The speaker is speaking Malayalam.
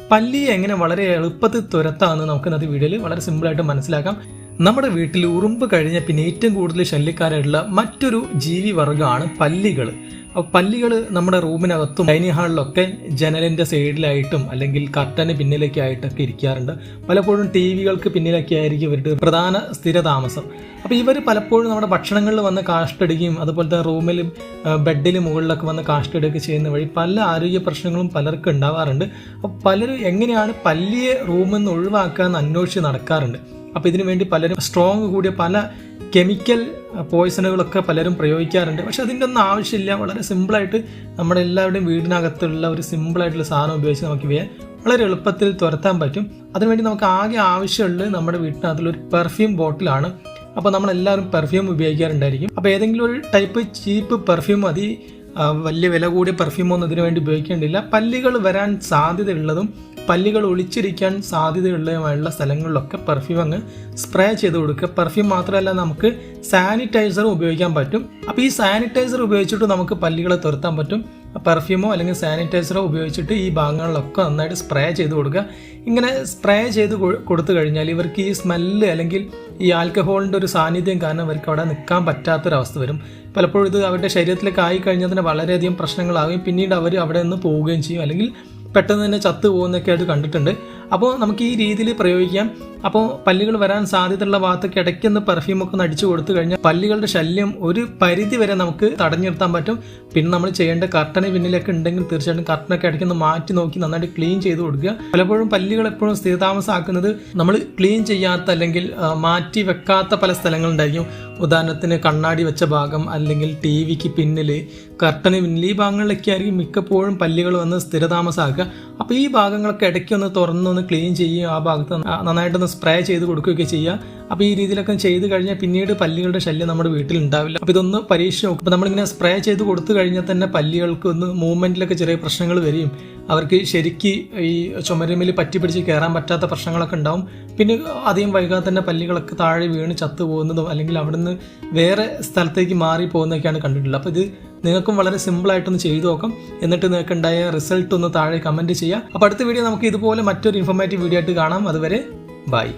പല്ലിയെ എങ്ങനെ വളരെ എളുപ്പത്തിൽ തുരത്താമെന്ന് നമുക്ക് ഇന്നത്തെ വീഡിയോയിൽ വളരെ സിമ്പിളായിട്ട് മനസ്സിലാക്കാം. നമ്മുടെ വീട്ടിൽ ഉറുമ്പ് കഴിഞ്ഞ പിന്നെ ഏറ്റവും കൂടുതൽ ശല്യക്കാരായിട്ടുള്ള മറ്റൊരു ജീവി വർഗമാണ് പല്ലികൾ പല്ലികൾ നമ്മുടെ റൂമിനകത്തും ഡൈനിങ് ഹാളിലൊക്കെ ജനലിന്റെ സൈഡിലായിട്ടും അല്ലെങ്കിൽ കർട്ടന് പിന്നിലൊക്കെ ആയിട്ടൊക്കെ ഇരിക്കാറുണ്ട്. പലപ്പോഴും ടി വികൾക്ക് പിന്നിലൊക്കെ ആയിരിക്കും ഇവരുടെ പ്രധാന സ്ഥിരതാമസം. അപ്പോൾ ഇവർ പലപ്പോഴും നമ്മുടെ ഭക്ഷണങ്ങളിൽ വന്ന് കാഷ്ടടിക്കുകയും അതുപോലെ തന്നെ റൂമിലും ബെഡിലും മുകളിലൊക്കെ വന്ന് കാഷ്ടടുകയൊക്കെ ചെയ്യുന്ന വഴി പല ആരോഗ്യ പ്രശ്നങ്ങളും പലർക്കും ഉണ്ടാവാറുണ്ട്. അപ്പോൾ പലരും എങ്ങനെയാണ് പല്ലിയെ റൂമിൽ നിന്ന് ഒഴിവാക്കുക എന്ന് അന്വേഷിച്ച് നടക്കാറുണ്ട്. അപ്പോൾ ഇതിനു വേണ്ടി പലരും സ്ട്രോങ് കൂടിയ പല കെമിക്കൽ പോയിസണുകളൊക്കെ പലരും പ്രയോഗിക്കാറുണ്ട്. പക്ഷെ അതിന്റെ ഒന്നും ആവശ്യമില്ല. വളരെ സിമ്പിളായിട്ട് നമ്മുടെ എല്ലാവരുടെയും വീടിനകത്തുള്ള ഒരു സിമ്പിളായിട്ടുള്ള സാധനം ഉപയോഗിച്ച് നമുക്ക് ഇവയെ വളരെ എളുപ്പത്തിൽ തുരത്താൻ പറ്റും. അതിനുവേണ്ടി നമുക്ക് ആകെ ആവശ്യമുള്ളത് നമ്മുടെ വീട്ടിനകത്തുള്ള ഒരു പെർഫ്യൂം ബോട്ടിലാണ് അപ്പോൾ നമ്മളെല്ലാവരും പെർഫ്യൂം ഉപയോഗിക്കാറുണ്ടായിരിക്കും. അപ്പോൾ ഏതെങ്കിലും ഒരു ടൈപ്പ് ചീപ്പ് പെർഫ്യൂം മതി. വലിയ വില കൂടിയ പെർഫ്യൂമൊന്നും ഇതിനു വേണ്ടി ഉപയോഗിക്കേണ്ടില്ല. പല്ലുകൾ വരാൻ സാധ്യതയുള്ളതും പല്ലുകൾ ഒളിച്ചിരിക്കാൻ സാധ്യതയുള്ളതുമായുള്ള സ്ഥലങ്ങളിലൊക്കെ പെർഫ്യൂം അങ്ങ് സ്പ്രേ ചെയ്ത് കൊടുക്കുക. പെർഫ്യൂം മാത്രമല്ല നമുക്ക് സാനിറ്റൈസറും ഉപയോഗിക്കാൻ പറ്റും. അപ്പോൾ ഈ സാനിറ്റൈസർ ഉപയോഗിച്ചിട്ട് നമുക്ക് പല്ലുകളെ തുരത്താൻ പറ്റും. പെർഫ്യൂമോ അല്ലെങ്കിൽ സാനിറ്റൈസറോ ഉപയോഗിച്ചിട്ട് ഈ ഭാഗങ്ങളിലൊക്കെ നന്നായിട്ട് സ്പ്രേ ചെയ്ത് കൊടുക്കുക. ഇങ്ങനെ സ്പ്രേ ചെയ്ത് കൊടുത്തു കഴിഞ്ഞാൽ ഇവർക്ക് ഈ സ്മെല്ല് അല്ലെങ്കിൽ ഈ ആൽക്കഹോളിന്റെ ഒരു സാന്നിധ്യം കാരണം അവർക്ക് അവിടെ നിൽക്കാൻ പറ്റാത്തൊരവസ്ഥ വരും. പലപ്പോഴും ഇത് അവരുടെ ശരീരത്തിലേക്ക് ആയി കഴിഞ്ഞാൽ തന്നെ വളരെയധികം പ്രശ്നങ്ങളാകും പിന്നീട് അവർ അവിടെ നിന്ന് പോവുകയും ചെയ്യും. അല്ലെങ്കിൽ പെട്ടെന്ന് തന്നെ ചത്തു പോകുന്നൊക്കെ ആയിട്ട് കണ്ടിട്ടുണ്ട്. അപ്പോൾ നമുക്ക് ഈ രീതിയിൽ പ്രയോഗിക്കാം. അപ്പോൾ പല്ലുകൾ വരാൻ സാധ്യതയുള്ള ഭാഗത്തൊക്കെ ഇടയ്ക്കൊന്ന് പെർഫ്യൂമൊക്കെ ഒന്ന് അടിച്ചു കൊടുത്തു കഴിഞ്ഞാൽ പല്ലുകളുടെ ശല്യം ഒരു പരിധി വരെ നമുക്ക് തടഞ്ഞു നിർത്താൻ പറ്റും. പിന്നെ നമ്മൾ ചെയ്യേണ്ട കർട്ടന് പിന്നിലൊക്കെ ഉണ്ടെങ്കിൽ തീർച്ചയായിട്ടും കർട്ടനൊക്കെ ഇടയ്ക്കൊന്ന് മാറ്റി നോക്കി നന്നായിട്ട് ക്ലീൻ ചെയ്ത് കൊടുക്കുക. പലപ്പോഴും പല്ലുകൾ എപ്പോഴും സ്ഥിരതാമസമാക്കുന്നത് നമ്മൾ ക്ലീൻ ചെയ്യാത്ത അല്ലെങ്കിൽ മാറ്റി വെക്കാത്ത പല സ്ഥലങ്ങളുണ്ടായിരിക്കും. ഉദാഹരണത്തിന് കണ്ണാടി വെച്ച ഭാഗം അല്ലെങ്കിൽ ടി വിക്ക് പിന്നിൽ കർട്ടന് പിന്നിൽ ഈ ഭാഗങ്ങളിലൊക്കെ ആയിരിക്കും മിക്കപ്പോഴും പല്ലുകൾ വന്ന് സ്ഥിരതാമസമാക്കുക. അപ്പോൾ ഈ ഭാഗങ്ങളൊക്കെ ഇടയ്ക്ക് ഒന്ന് തുറന്നൊന്ന് ക്ലീൻ ചെയ്യുകയും ആ ഭാഗത്ത് നന്നായിട്ടൊന്ന് സ്പ്രേ ചെയ്ത് കൊടുക്കുകയൊക്കെ ചെയ്യുക. അപ്പോൾ ഈ രീതിയിലൊക്കെ ചെയ്ത് കഴിഞ്ഞാൽ പിന്നീട് പല്ലികളുടെ ശല്യം നമ്മുടെ വീട്ടിൽ ഉണ്ടാവില്ല. അപ്പോൾ ഇതൊന്ന് പരീക്ഷ നോക്കും. അപ്പോൾ നമ്മളിങ്ങനെ സ്പ്രേ ചെയ്ത് കൊടുത്തു കഴിഞ്ഞാൽ തന്നെ പല്ലികൾക്ക് ഒന്ന് മൂവ്മെന്റിലൊക്കെ ചെറിയ പ്രശ്നങ്ങൾ വരും. അവർക്ക് ശരിക്ക് ഈ ചുമരുമിൽ പറ്റി പിടിച്ച് കയറാൻ പറ്റാത്ത പ്രശ്നങ്ങളൊക്കെ ഉണ്ടാവും. പിന്നെ അധികം വൈകാതെ തന്നെ പല്ലികളൊക്കെ താഴെ വീണ് ചത്തു പോകുന്നതും അല്ലെങ്കിൽ അവിടുന്ന് വേറെ സ്ഥലത്തേക്ക് മാറി പോകുന്നതൊക്കെയാണ് കണ്ടിട്ടുള്ളത്. അപ്പോൾ ഇത് നിങ്ങൾക്കും വളരെ സിമ്പിളായിട്ടൊന്ന് ചെയ്തു നോക്കാം. എന്നിട്ട് നിങ്ങൾക്ക് ഉണ്ടായ റിസൾട്ട് ഒന്ന് താഴെ കമന്റ് ചെയ്യുക. അപ്പോൾ അടുത്ത വീഡിയോ നമുക്ക് ഇതുപോലെ മറ്റൊരു ഇൻഫോർമേറ്റീവ് വീഡിയോ ആയിട്ട് കാണാം. അതുവരെ ബൈ